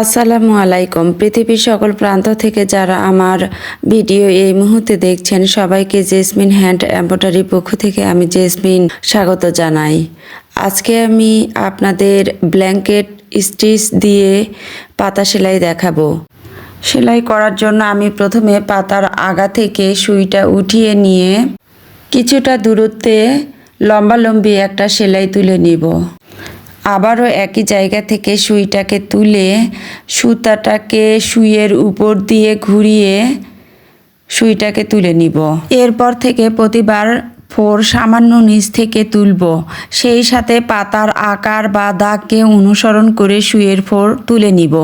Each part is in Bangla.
আসসালামু আলাইকুম। পৃথিবীর সকল প্রান্ত থেকে যারা আমার ভিডিও এই মুহূর্তে দেখছেন, সবাইকে জেসমিন হ্যান্ড এম্ব্রয়ডারি পক্ষ থেকে আমি জেসমিন স্বাগত জানাই। আজকে আমি আপনাদের ব্ল্যাঙ্কেট স্টিচ দিয়ে পাতা সেলাই দেখাবো। সেলাই করার জন্য আমি প্রথমে পাতার আগা থেকে সুইটা উঠিয়ে নিয়ে কিছুটা দূরত্বে লম্বালম্বি একটা সেলাই তুলে নিব। আবারও একই জায়গা থেকে সুইটাকে তুলে সুতাটাকে সুইয়ের উপর দিয়ে ঘুরিয়ে সুইটাকে তুলে নিব। এরপর থেকে প্রতিবার ফোর সামান্য নিচ থেকে তুলব। সেই সাথে পাতার আকার বা দাগকে অনুসরণ করে সুইয়ের ফোর তুলে নিব।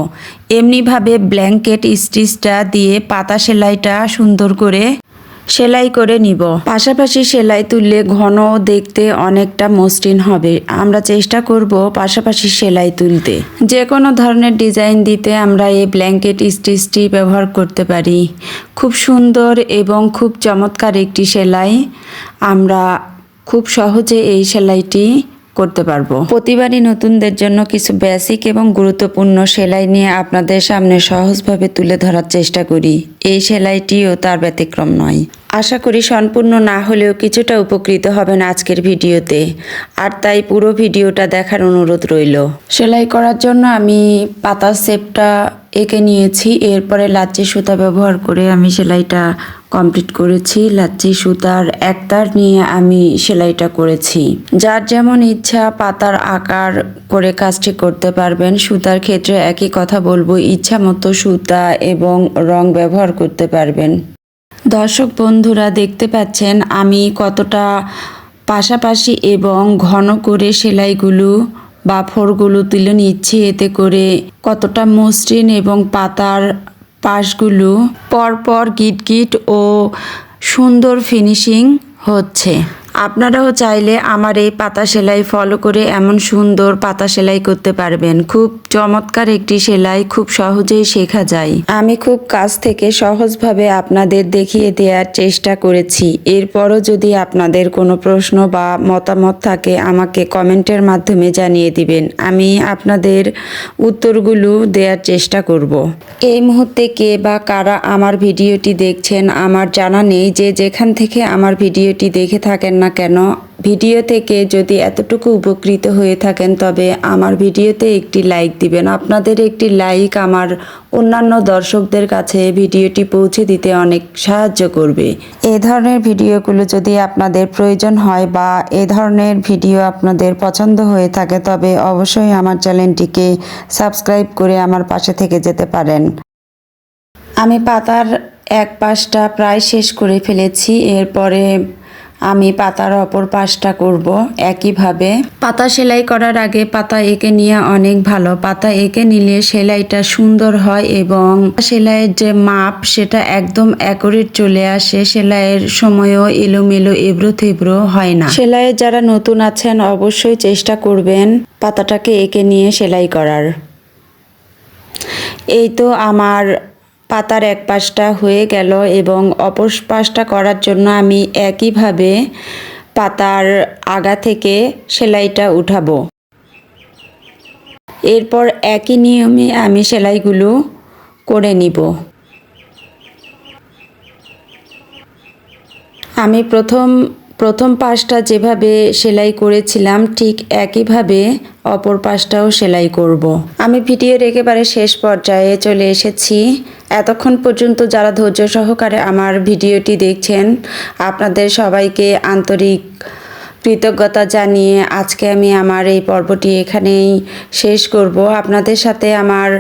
এমনিভাবে ব্ল্যাঙ্কেট স্টিচটা দিয়ে পাতা সেলাইটা সুন্দর করে সেলাই করে নিব। পাশাপাশি সেলাই তুললে ঘন দেখতে অনেকটা মসৃণ হবে। আমরা চেষ্টা করব পাশাপাশি সেলাই তুলতে। যে কোনো ধরনের ডিজাইন দিতে আমরা এই ব্ল্যাঙ্কেট স্টিচটি ব্যবহার করতে পারি। খুব সুন্দর এবং খুব চমৎকার একটি সেলাই। আমরা খুব সহজে এই সেলাইটি করতে পারব। প্রতিবারই নতুনদের জন্য কিছু বেসিক এবং গুরুত্বপূর্ণ সেলাই নিয়ে আপনাদের সামনে সহজভাবে তুলে ধরার চেষ্টা করি। এই সেলাইটিও তার ব্যতিক্রম নয়। আশা করি সম্পূর্ণ না হলেও কিছুটা উপকৃত হবেন আজকের ভিডিওতে। আর তাই পুরো ভিডিওটা দেখার অনুরোধ রইল। সেলাই করার জন্য আমি পাতার সেপটা এঁকে নিয়েছি। এরপরে লাচ্চি সুতা ব্যবহার করে আমি সেলাইটা কমপ্লিট করেছি, লাচ্ছি, সুতার একতার নিয়ে আমি সেলাইটা করেছি। যার যেমন ইচ্ছা পাতার আকার করে কাজটি করতে পারবেন, সুতার ক্ষেত্রে একই কথা বলব ইচ্ছা মতো সুতা এবং রং ব্যবহার করতে পারবেন। দর্শক বন্ধুরা, দেখতে পাচ্ছেন আমি কতটা পাশাপাশি এবং ঘন করে সেলাইগুলো বা ফোরগুলো তুলে নিচ্ছি, এতে করে কতটা মসৃণ এবং পাতার পাশগুলো পরপর গিট গিট ও সুন্দর ফিনিশিং হচ্ছে। আপনারাও চাইলে আমার এই পাতা সেলাই ফলো করে এমন সুন্দর পাতা সেলাই করতে পারবেন। খুব চমৎকার একটি সেলাই, খুব সহজেই শেখা যায়। আমি খুব কাছ থেকে সহজভাবে আপনাদের দেখিয়ে দেওয়ার চেষ্টা করেছি। এরপরও যদি আপনাদের কোনো প্রশ্ন বা মতামত থাকে, আমাকে কমেন্টের মাধ্যমে জানিয়ে দিবেন। আমি আপনাদের উত্তরগুলো দেওয়ার চেষ্টা করব। এই মুহূর্তে কে বা কারা আমার ভিডিওটি দেখছেন, আমার জানা নেই যে যেখান থেকে আমার ভিডিওটি দেখে থাকেন না কেন? ভিডিও থেকে যদি এতটুকু উপকৃত হয়ে থাকেন, তবে আমার ভিডিওতে একটি লাইক দিবেন। আপনাদের একটি লাইক আমার অন্যান্য দর্শকদের কাছে ভিডিওটি পৌঁছে দিতে অনেক সাহায্য করবে। এ ধরনের ভিডিওগুলো যদি আপনাদের প্রয়োজন হয় বা এ ধরনের ভিডিও আপনাদের পছন্দ হয়ে থাকে, তবে অবশ্যই আমার চ্যানেলটিকে সাবস্ক্রাইব করে আমার পাশে থেকে যেতে পারেন। আমি পাতার এক পাশটা প্রায় শেষ করে ফেলেছি। এরপরে আমি পাতার অপর পাশটা করব একইভাবে। পাতা সেলাই করার আগে পাতা এঁকে নিয়ে অনেক ভালো। পাতা এঁকে নিলে সেলাইটা সুন্দর হয় এবং সেলাইয়ের যে মাপ, সেটা একদম অ্যাকুরেট চলে আসে। সেলাইয়ের সময়ও এলোমেলো, এবড়ো থেবড়ো হয় না। সেলাইয়ের যারা নতুন আছেন, অবশ্যই চেষ্টা করবেন পাতাটাকে এঁকে নিয়ে সেলাই করার। এই তো আমার পাতার এক পাশটা হয়ে গেল এবং অপর পাশটা করার জন্য আমি একইভাবে পাতার আগা থেকে সেলাইটা উঠাবো। এরপর একই নিয়মে আমি সেলাইগুলো করে নিব। আমি প্রথম প্রথম পাশটা যেভাবে সেলাই করেছিলাম, ঠিক একইভাবে অপর পাশটাও সেলাই করব। আমি ভিডিওর একেবারে শেষ পর্যায়ে চলে এসেছি এতক্ষণ পর্যন্ত যারা ধৈর্য সহকারে আমার ভিডিওটি দেখছেন, আপনাদের সবাইকে আন্তরিক কৃতজ্ঞতা জানিয়ে আজকে আমি আমার এই পর্বটি এখানেই শেষ করব আপনাদের সাথে আমার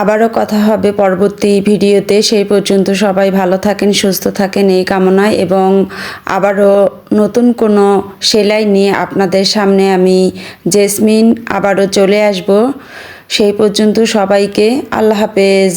আবারও কথা হবে পরবর্তী ভিডিওতে। সেই পর্যন্ত সবাই ভালো থাকেন, সুস্থ থাকেন, এই কামনায়। এবং আবারও নতুন কোনো সেলাই নিয়ে আপনাদের সামনে আমি জেসমিন আবারও চলে আসব। সেই পর্যন্ত সবাইকে আল্লাহ হাফেজ।